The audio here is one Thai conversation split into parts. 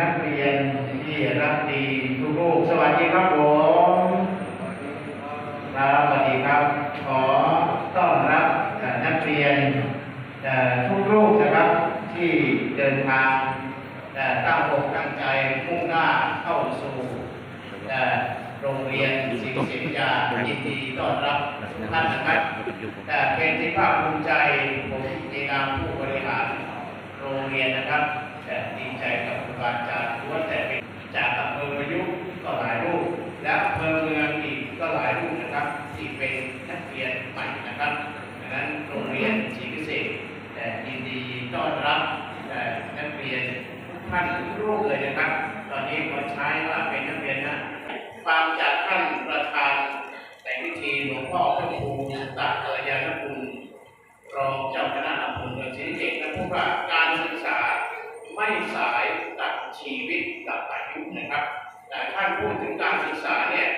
นักเรียนที่รักดีทุกลูกสวัสดีครับผมครับสวัสดีครับ ขอต้อนรับนักเรียนทุกลูกนะครับที่เดินทางเอ่ตั้งอกตั้งใจมุ่งหน้าเข้าสู่โรงเรียนศรีศิริยายินดีต้อนรับทุกท่านนะครับแต่เป็นที่ภาคภูมิใจผมในนามผู้บริหารโรงเรียนนะครับ นักเรียนใหม่นะครับดังนั้นโรงเรียนศรีเกษตรแต่ยินดีต้อนรับแต่นักเรียนทุกท่านทุกรูปเลยนะครับ ตอนนี้ขอใช้ว่าเป็นนักเรียนนะฟังจากท่านประธานแต่พิธีหลวงพ่อพระครูตักเกยานคุณรองเจ้าคณะอำเภอเมืองศรีเกษนะพูดว่าการศึกษาไม่สายกับชีวิตกับอายุนะครับแต่ท่านพูดถึงการศึกษาเนี่ย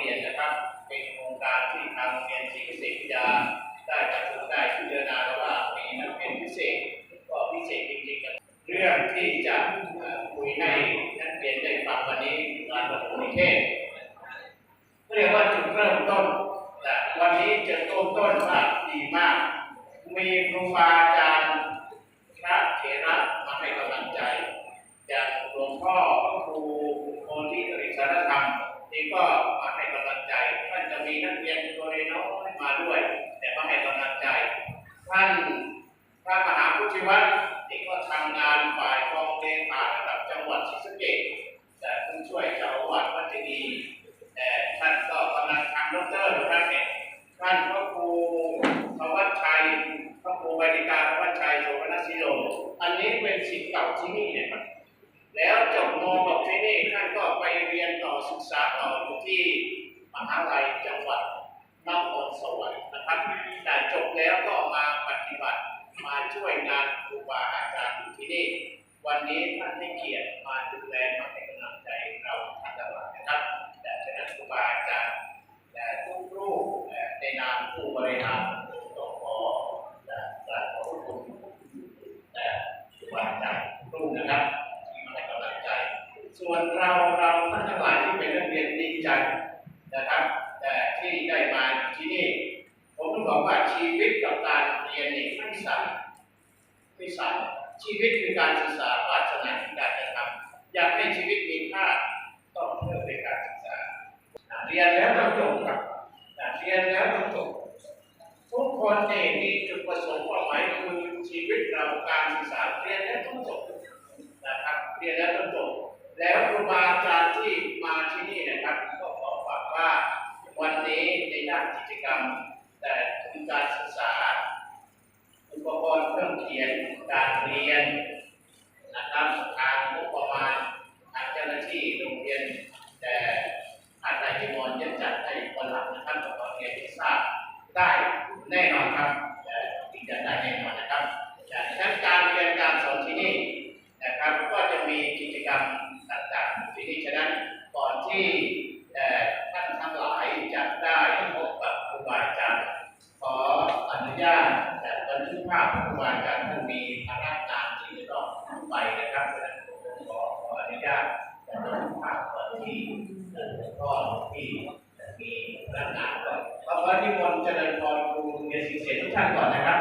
เรียนนะครับเป็นโครงการที่ทางโรงเรียนศรีเกษตรวิทยาได้ประชุมได้พิจารณาแล้วว่ามีนักเรียนพิเศษก็พิเศษจริงๆกันเรื่องที่จะคุยให้นักเรียนได้ฟังวันนี้การประถมนิเทศเรียกว่าจุดเริ่มต้นแต่วันนี้จะต้นต้นว่าดีมาก มีครูบาอาจารย์ หาพุทธิวัฒน์ที่ก็ทำงานฝ่ายกองเลขาระดับจังหวัดศรีสะเกษแต่ผู้ช่วยเจ้าอาวาดวัดเจดีย์แต่ท่านก็กำลังทำด็อกเตอร์ท่านเนี่ยท่านพระครูพระวัชชัยพระครูบดิกาพระวัชชัยโสมนัสสิโลอันนี้เป็นศิษย์เก่าที่นี่เนี่ยครับแล้วจบมกับที่นี่ท่านก็ไปเรียนต่อศึกษาต่ออยู่ที่มหาลัยจังหวัดนครสวรรค์นะครับแต่จบแล้วก็มาปฏิบัติ มาช่วยงานครูบาอาจารย์อยู่ที่นี่ วันนี้ท่านให้เกียรติมาดูแลมาให้กำลังใจเราท่านตลอดนะครับแต่ฉะนั้นครูบาอาจารย์แต่ทุกรูปในนามผู้บริหารต้องขอและกราบขอบคุณแต่ครูบาอาจารย์รูปนะครับที่มาให้กำลังใจ ส่วนเราเราท่านทั้งหลายที่เป็นนักเรียนดีใจนะครับ แต่ที่ได้มาอยู่ที่นี่ บอกว่าชีวิตกับการเรียนนี่ไม่สายไม่สายชีวิตคือการศึกษาปรารถนาคือการกระทำอยากให้ชีวิตมีค่าต้องเพิ่มในการศึกษาเรียนแล้วต้องจบครับเรียนแล้วต้องจบทุกคนเนี่ยมีจุดประสงค์เป้าหมายคือชีวิตเราการศึกษาเรียนแล้วต้องจบนะครับเรียนแล้วต้องจบแล้วครูบาอาจารย์ที่มาที่นี่นะครับก็ขอฝากว่าวันนี้ในด้านกิจกรรม แต่ การศึกษา อุปกรณ์เครื่องเขียนการเรียนนะครับทางงบประมาณทางเจ้าหน้าที่โรงเรียน แต่ท่านนายมอนจะจัดให้วันหลังนะครับกับตอนเรียนที่ทราบได้แน่นอนครับแต่ที่จะได้แน่นอนนะครับจากนั้นการเรียนการสอนที่นี่นะครับก็จะมีกิจกรรมต่างๆที่นี่ฉะนั้นก่อนที่เอ่อท่านทั้งหลายจะได้พบกับครูบาอาจารย์ ขออนุญาตจัดบันทึกภาพครูบาอาจารย์ท่านมีภาระงานที่จะต้อง ไปนะครับฉะนั้นผมขอขออนุญาตจัดบันทึกภาพก่อนที่เอ่อหลวงพ่อที่มีภาระงานก่อนขอขอนิมนต์เจริญพรครูโรงเรียนศิษย์เกษทุกท่านก่อนนะครับ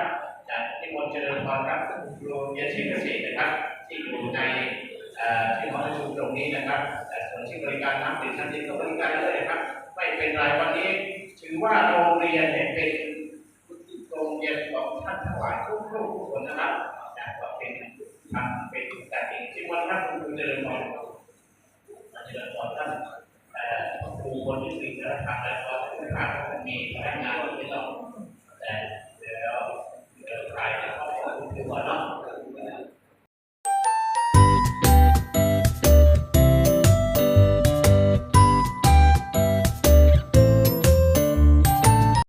จากนิมนต์เจริญพรครับครูโรงเรียนศิษย์เกษตรนะครับที่อยู่ในที่หอประชุมตรงนี้นะครับแต่ส่วนที่บริการน้ำดื่มน้ำดื่มก็บริการเลยนะครับไม่เป็นไรวันนี้ถือว่าโรงเรียนเนี่ยเป็นโรงเรียนของท่านทั้งหลายทุกทุกคนนะครับแต่ว่าเป็น ทำเป็นแต่ที่ที่วันท่านครูเจริญพรเจริญพรท่านเอ่อครูคนที่สี่และทางและก็ทุกท่านมีพนักงาน